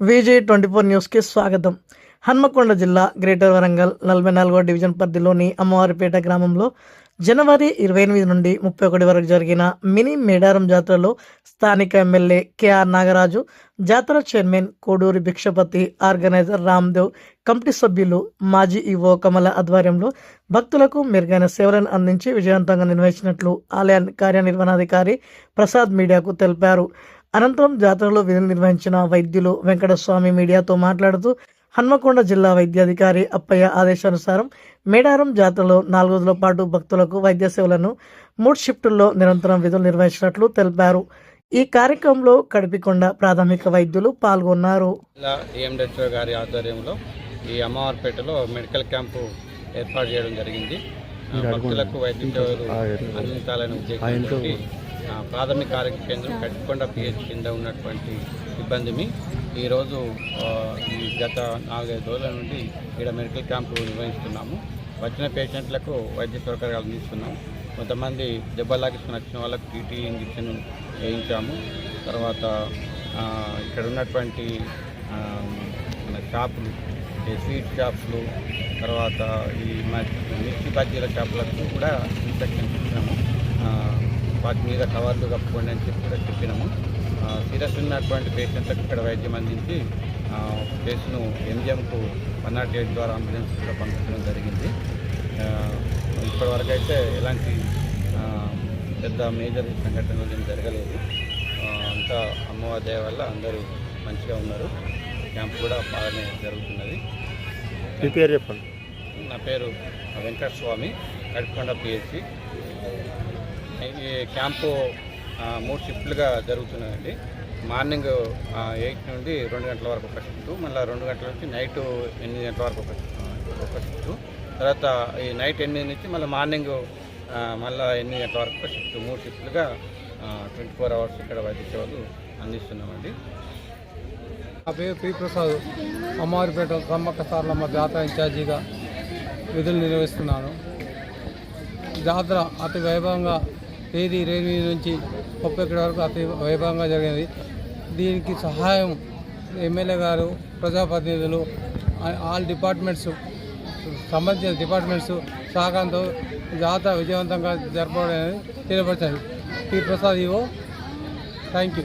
VJ twenty four న్యూస్కి స్వాగతం. హన్మకొండ జిల్లా గ్రేటర్ వరంగల్ నలభై నాలుగో డివిజన్ పరిధిలోని అమ్మవారిపేట గ్రామంలో జనవరి ఇరవై ఎనిమిది నుండి ముప్పై ఒకటి వరకు జరిగిన మినీ మేడారం జాతరలో స్థానిక ఎమ్మెల్యే కెఆర్ నాగరాజు జాతర chairman Koduri Bhikshapathi organizer Ramdev committee సభ్యులు మాజీ ఈవో కమల ఆధ్వర్యంలో భక్తులకు మెరుగైన సేవలను అందించి విజయవంతంగా నిర్వహించినట్లు ఆలయ కార్యనిర్వహణాధికారి ప్రసాద్ మీడియాకు తెలిపారు. అనంతరం జాతరలో విధులు నిర్వహించిన వైద్యులు వెంకటస్వామి మీడియాతో మాట్లాడుతూ హన్మకొండ జిల్లా వైద్యాధికారి అప్పయ్య ఆదేశానుసారం మేడారం జాతరలో నాలుగు రోజుల పాటు భక్తులకు వైద్య సేవలను మూడు షిఫ్టుల్లో నిరంతరం విధులు నిర్వహించినట్లు తెలిపారు. ఈ కార్యక్రమంలో కడిపికొండ ప్రాథమిక వైద్యులు పాల్గొన్నారు. జిల్లా గారి ఆధ్వర్యంలో ఈ అమ్మవారిపేటలో మెడికల్ క్యాంపు ఏర్పాటు చేయడం జరిగింది. భక్తులకు వైద్య సేవలు అందించాలని ఉద్దేశంతో ప్రాథమిక ఆరోగ్య కేంద్రం కట్టికొండ పిహెచ్ కింద ఉన్నటువంటి ఇబ్బందిని ఈరోజు ఈ గత నాలుగైదు రోజుల నుండి ఇక్కడ మెడికల్ క్యాంపు నిర్వహిస్తున్నాము. వచ్చిన పేషెంట్లకు వైద్య సౌకర్యాలు అందిస్తున్నాము. కొంతమంది దెబ్బలు వచ్చిన వాళ్ళకు టీటీ ఇంజక్షన్ వేయించాము. తర్వాత ఇక్కడ ఉన్నటువంటి మన షాపులు స్వీట్ షాప్లు తర్వాత ఈ మిర్చి బజ్జీల షాపులకు కూడా ఇన్స్ట్రక్షన్ ఇచ్చినాము వాటి మీద కవర్లు కప్పుకోండి అని చెప్పి కూడా చెప్పినాము. సీరియస్ ఉన్నటువంటి పేషెంట్లకు ఇక్కడ వైద్యం అందించి కేసును ఎంజిఎంకు వన్ నాట్ ఎయిట్ ద్వారా అంబులెన్స్ కూడా పంపించడం జరిగింది. ఇప్పటివరకు అయితే ఎలాంటి పెద్ద మేజర్ సంఘటనలు ఏం జరగలేదు. అంతా అమ్మవారి దయ వల్ల అందరూ మంచిగా ఉన్నారు. క్యాంప్ కూడా బాగానే జరుగుతున్నది. మీ పేరు చెప్పండి. నా పేరు వెంకట స్వామి కడుపుకొండ పిహెచ్సి క్యాంపు మూడు షిఫ్ట్లుగా జరుగుతున్నాయండి. మార్నింగ్ ఎయిట్ నుండి రెండు గంటల వరకు ఒక షిఫ్ట్ మళ్ళీ రెండు గంటల నుంచి నైట్ ఎనిమిది గంటల వరకు ఒక ఒక షిఫ్ట్. తర్వాత ఈ నైట్ ఎనిమిది నుంచి మళ్ళీ మార్నింగ్ మళ్ళీ ఎనిమిది గంటల వరకు ఒక షిఫ్ట్. మూడు షిఫ్ట్లుగా ట్వంటీ ఫోర్ అవర్స్ ఇక్కడ వైద్య సేవలు అందిస్తున్నామండి. నా పేరు పి. ప్రసాద్. అమ్మవారిపేట సమ్మక్క సార్లమ్మ జాతర ఇన్ఛార్జిగా విధులు నిర్వహిస్తున్నాను. జాతర అతి వైభవంగా తేదీ ఇరవై ఎనిమిది నుంచి ముప్పై ఒకటి వరకు అతి వైభవంగా జరిగింది. దీనికి సహాయం ఎమ్మెల్యే గారు ప్రజాప్రతినిధులు ఆల్ డిపార్ట్మెంట్స్ సంబంధించిన డిపార్ట్మెంట్స్ సహకారంతో జాతర విజయవంతంగా జరపడం అనేది తెలియపరిచారు ప్రసాద్ ఇవో థ్యాంక్ యూ